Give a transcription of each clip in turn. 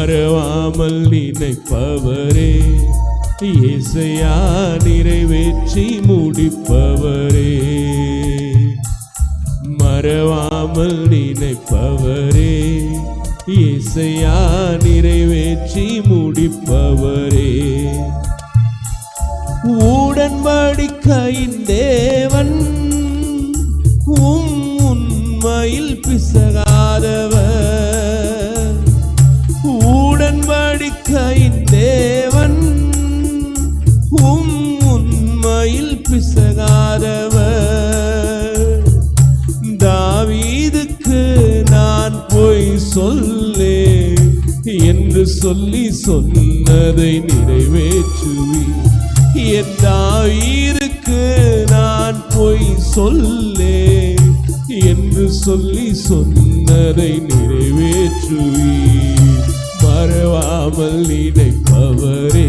மறவாமல் நினைப்பவரே. இசையா நிறைவேற்றி முடிப்பவரே. மறவாமல் நினைப்பவரே. இசையா நிறைவேற்றி முடிப்பவரே. உடன்படிக்கையின் தேவன் உம் உண்மையில் பிசகா வாயில் பிசகாதவர். தாவீதுக்கு நான் போய் சொல்லே என்று சொல்லி சொன்னதை நிறைவேற்றுவி என் தாவீருக்கு நான் போய் சொல்லே என்று சொல்லி சொன்னதை நிறைவேற்றுவி மறவாமல் நினைப்பவரே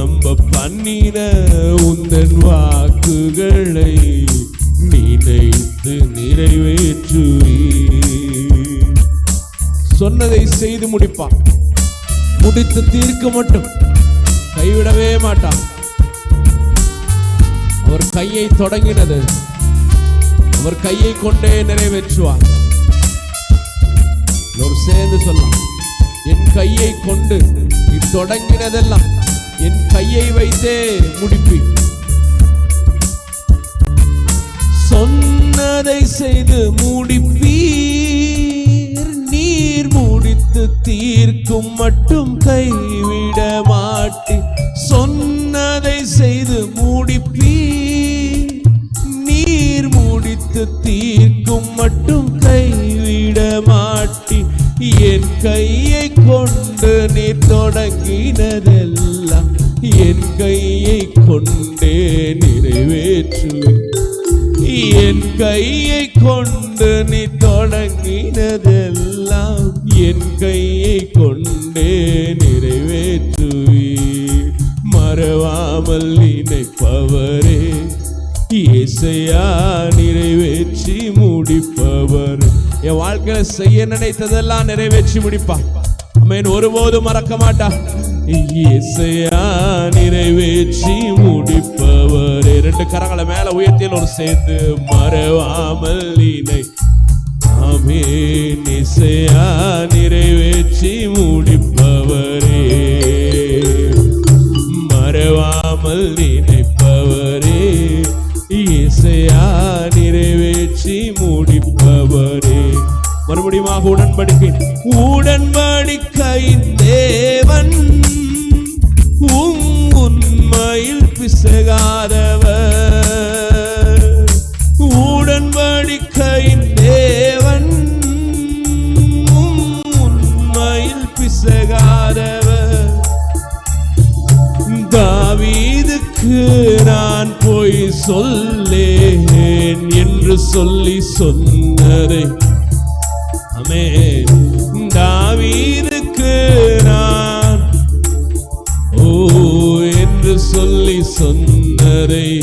நம்ப பண்ணின உந்தன் வாக்குகளை நினைத்து நிறைவேற்றுவே சொன்னதை செய்து முடிப்பான். முடித்து தீர்க்க மட்டும் கைவிடவே மாட்டான். அவர் கையை தொடங்கினது அவர் கையை கொண்டே நிறைவேற்றுவார். சேர்ந்து சொல்லலாம். என் கையை கொண்டு நீ தொடங்கினதெல்லாம் என் கையை வைத்தே முடிப்பி. சொன்னதை செய்து முடிப்பீர். நீர் முடித்து தீர்க்கும் மட்டும் கைவிட மாட்டி என் கையை கொண்டு நீ தொடங்கினதெல்லாம் என் கையை கொண்டே நிறைவேற்றுவேன். என் கையை கொண்டு நீ தொடங்கினதெல்லாம் என் கையை கொண்டே நிறைவேற்றுவி மறவாமல் நினைப்பவரே இசையா நிறைவேற்றி முடிப்பவர். என் வாழ்க்கையில செய்ய நினைத்ததெல்லாம் நிறைவேற்றி முடிப்பா. அமேன். ஒருபோதும் மறக்க மாட்டா. இசையா நிறைவேற்றி முடிப்பவர். ரெண்டு கரங்களை மேல உயர்த்தியில் ஒரு சேர்ந்து மறவாமல் இணை ஆமேன். இசையா நிறைவேற்றி முடிப்பவரே. மறவாமல் நினைப்பவரே. இசையா நிறைவே முடிவாக உடன்படிக்கை உடன்படிக்கையின் தேவன் உம் உண்மையில் பிசகாதவர். உடன்படிக்கையின் தேவன் உம் உண்மையில் பிசகாதவர். தாவீதுக்கு நான் போய் சொல்லேன் என்று சொல்லி சொன்னதை அமே தாவீதுக்கு நான் ஓ என்று சொல்லி சொன்னதை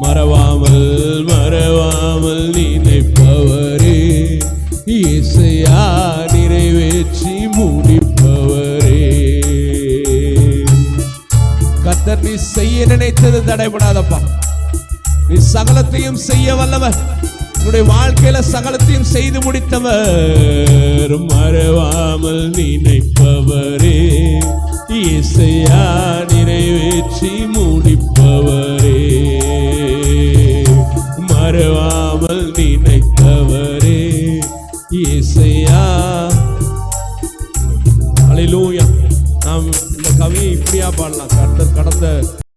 மறவாமல் மறவாமல் நினைப்பவரே. இசையா நிறைவேற்றி முடிப்பவரே. கத்தர் நீ செய்ய நினைத்தது தடைபடாதப்பா. நீ சகலத்தையும் செய்ய வல்லவர். உங்களுடைய வாழ்க்கையில சகலத்தையும் செய்து முடித்தவர் மறவாமல் நினைப்பவரே. இசையா நிறைவேற்றி முடிப்பவரே. மறவாமல் நினைத்தவரே. இசையா அலையிலூயா நாம் இந்த கவியை இப்படியா பாடலாம். கடந்த கடந்த